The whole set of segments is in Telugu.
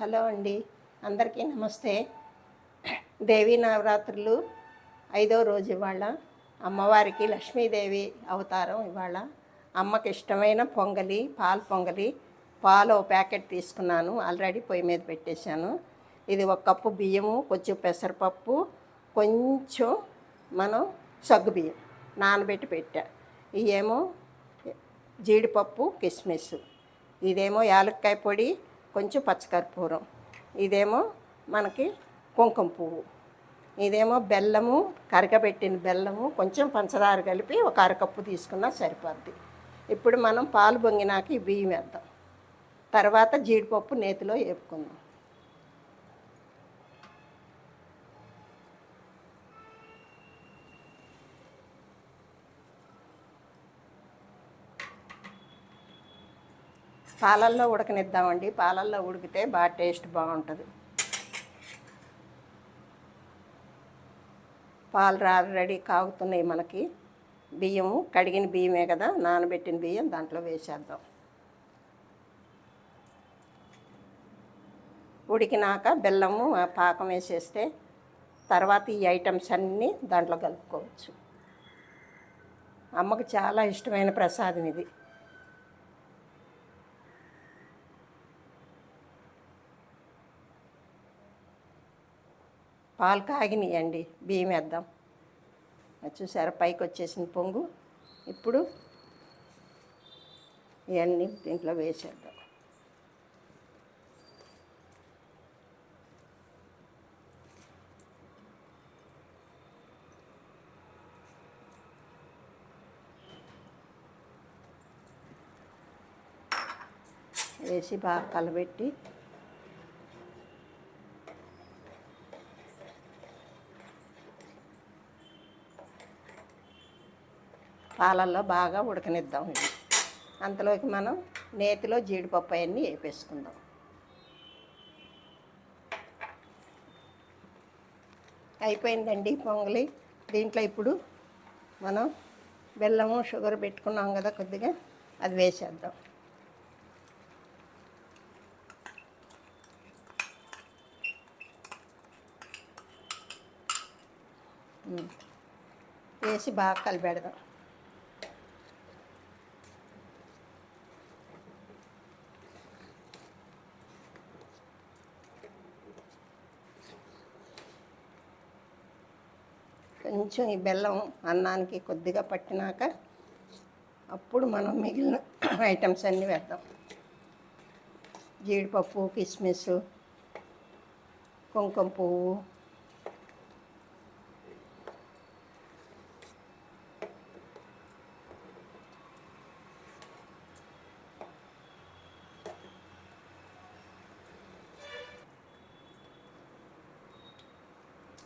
హలో అండి. అందరికీ నమస్తే. దేవీ నవరాత్రులు ఐదో రోజు ఇవాళ. అమ్మవారికి లక్ష్మీదేవి అవతారం ఇవాళ. అమ్మకి ఇష్టమైన పొంగలి పాలు పొంగలి పాలు ఓ ప్యాకెట్ తీసుకున్నాను. ఆల్రెడీ పొయ్యి మీద పెట్టేశాను. ఇది ఒక కప్పు బియ్యము కొంచెం పెసరపప్పు కొంచెం మనం సగ్గు బియ్యం నానబెట్టి పెట్టా. ఇవేమో జీడిపప్పు కిస్మిస్. ఇదేమో యాలక్కాయ పొడి కొంచెం పచ్చకర్పూరం ఇదేమో మనకి కుంకుమ పువ్వు. ఇదేమో బెల్లము కరగబెట్టిన బెల్లము కొంచెం పంచదార కలిపి ఒక అరకప్పు తీసుకున్నా సరిపోద్ది. ఇప్పుడు మనం పాలు పొంగినాక ఈ బియ్యం వేద్దాం. తర్వాత జీడిపప్పు నేతిలో వేపుకుందాం. పాలల్లో ఉడకనిద్దామండి. పాలల్లో ఉడికితే బాగా టేస్ట్ బాగుంటుంది. పాలు ఆల్రెడీ రెడీ కాగుతున్నాయి మనకి. బియ్యము కడిగిన బియ్యమే కదా నానబెట్టిన బియ్యం దాంట్లో వేసేద్దాం. ఉడికినాక బెల్లము పాకం వేసేస్తే తర్వాత ఈ ఐటమ్స్ అన్నీ దాంట్లో కలుపుకోవచ్చు. అమ్మకు చాలా ఇష్టమైన ప్రసాదం ఇది. పాలు కాగినాయండి బియ్యం వేద్దాం. చూసారా పైకి వచ్చేసిన పొంగు. ఇప్పుడు ఇవన్నీ దీంట్లో వేసేద్దాం. వేసి బాగా కలబెట్టి పాలల్లో బాగా ఉడకనిద్దాం ఇది. అంతలోకి మనం నేతిలో జీడిపప్పు అవన్నీ వేపేసుకుందాం. అయిపోయిందండి పొంగలి. దీంట్లో ఇప్పుడు మనం బెల్లము షుగర్ పెట్టుకున్నాం కదా కొద్దిగా అది వేసేద్దాం. వేసి బాగా కలిపెడదాం. కొంచెం ఈ బెల్లం అన్నానికి కొద్దిగా పట్టినాక అప్పుడు మనం మిగిలిన ఐటమ్స్ అన్నీ వేద్దాం. జీడిపప్పు కిస్మిస్ కుంకుమ పువ్వు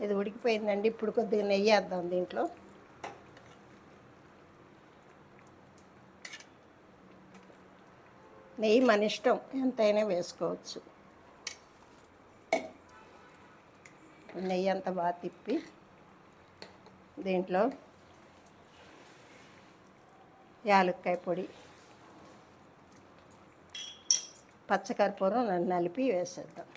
ఇది ఉడికిపోయిందండి. ఇప్పుడు కొద్దిగా నెయ్యి వేద్దాం దీంట్లో. నెయ్యి మన ఇష్టం. ఎంతైనా వేసుకోవచ్చు. నెయ్యి అంతా బాగా తిప్పి దీంట్లో యాలక్కాయ పొడి పచ్చకర్పూరం నలిపి వేసేద్దాం.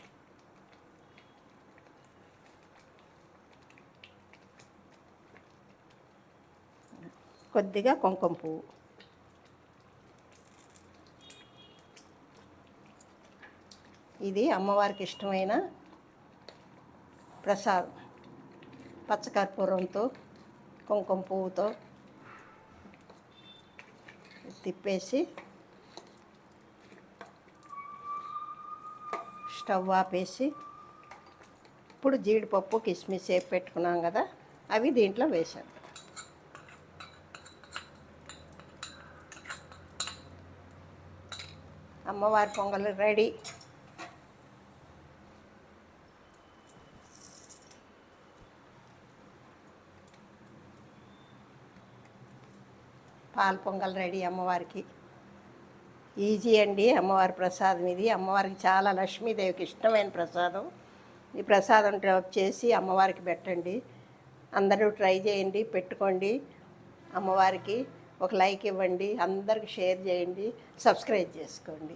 కొద్దిగా కుంకుమ పువ్వు. ఇది అమ్మవారికి ఇష్టమైన ప్రసాదం. పచ్చకర్పూరంతో కుంకుమ పువ్వుతో తిప్పేసి స్టవ్ ఆపేసి ఇప్పుడు జీడిపప్పు కిస్మిస్ వేసి పెట్టుకున్నాం కదా అవి దీంట్లో వేసాం అమ్మవారి పొంగల్ రెడీ. పాల పొంగల్ రెడీ అమ్మవారికి. ఈజీ అండి అమ్మవారి ప్రసాదం ఇది. అమ్మవారికి చాలా లక్ష్మీదేవికి ఇష్టమైన ప్రసాదం. ఈ ప్రసాదం డ్రాప్ చేసి అమ్మవారికి పెట్టండి. అందరూ ట్రై చేయండి పెట్టుకోండి అమ్మవారికి. ఒక లైక్ ఇవ్వండి అందరికి షేర్ చేయండి సబ్స్క్రైబ్ చేసుకోండి.